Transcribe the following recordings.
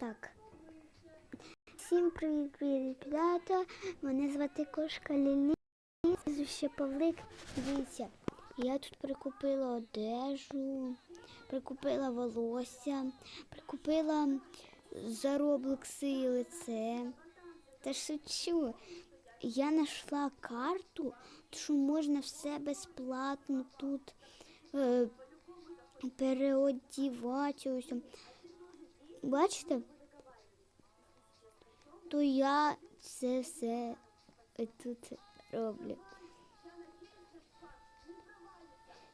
Так. Всім привіт, привіт, ребята. Мене звати Кошка Лілі. Ще Павлик. Дивіться, я тут прикупила одежу, прикупила волосся, прикупила зароблекси лице. Та шучу. Я знайшла карту, що можна все безплатно тут е, переодівати. Ось. Бачите? То я це все тут роблю.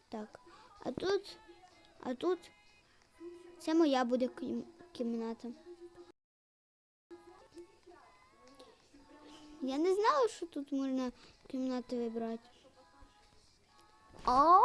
Так, а тут, а тут це моя буде кім- кімната. Я не знала, що тут можна кімнати вибрати. Ау,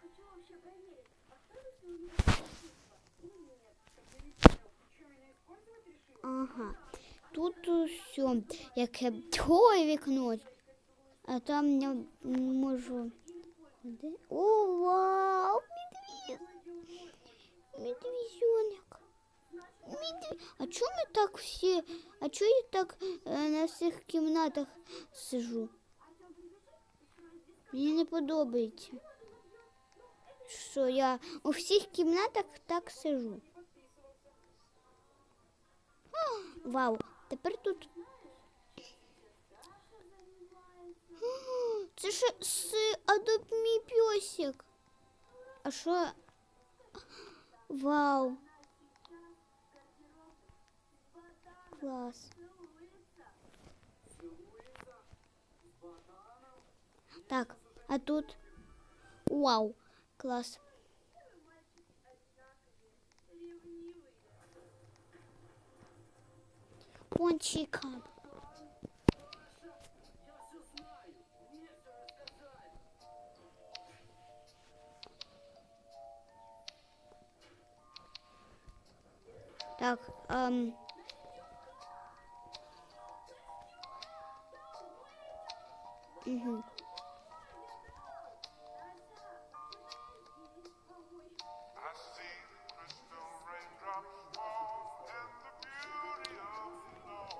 Хочу вообще проверить, с ним или нет. Ага. Тут все, яке твоє вікно. А там я можу. Де? О, вау! Медведь. А чому ми так всі? А чому я так е, на всіх кімнатах сижу? Мені не подобається. Що я у всіх кімнатах так сижу. А, Вау, тепер тут. А, Це ж с Адоп мій пьосик. А що? Вау. Клас. Так, А тут. Вау, клас. Пончика. Так, эм... Угу.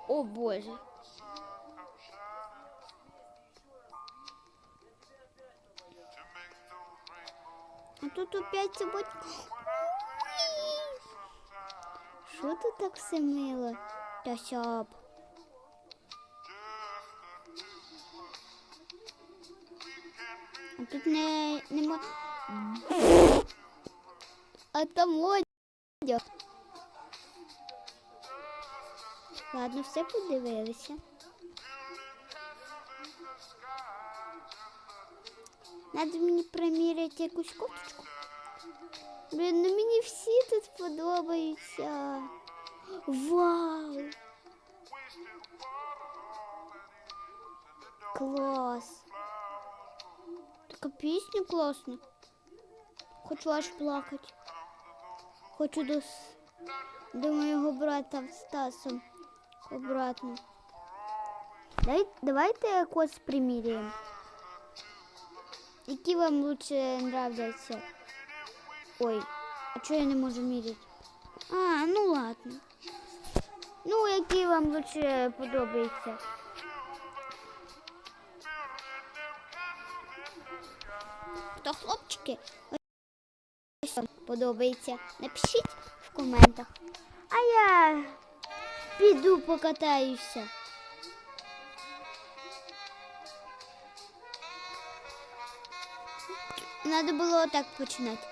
Those rainbows. А тут опять собаки. Що тут так все мило? Та. А тут не нема. А там одяг. Ладно, все подивилися. Надо мені приміряти якусь кофточку. Блін, ну мені всі тут подобаються. Вау! Клас! Така пісня класна. Хочу аж плакати. Хочу до, до моєго брата Стаса обратно. Дай, давайте якось приміряємо. Які вам лучше нравляться? Ой, а чого я не можу міряти? А, ну ладно. Ну, які вам лучше подобаються? То хлопчики, ось вам подобається. Напишіть в коментах. А я піду покатаюся. Надо було так починати.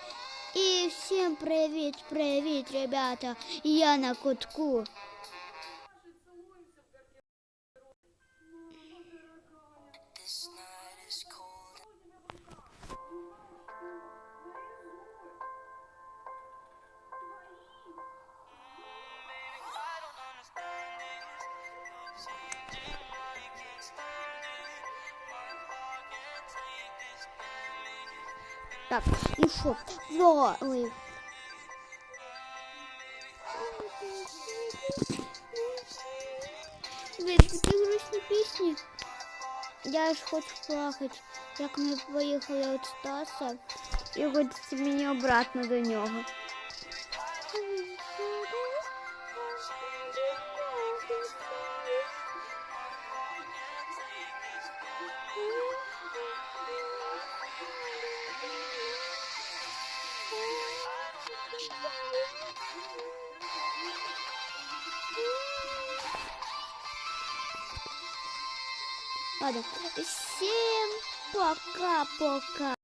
І всім привіт, привіт, ребята. Я на кутку. This night is cold. Так, ну що, Но... Ой. Блин, такі грустні пісні. Я ж хочу плакати, як ми поїхали від Стаса, і хочеться мені обратно до нього. Ладно, всем пока-пока.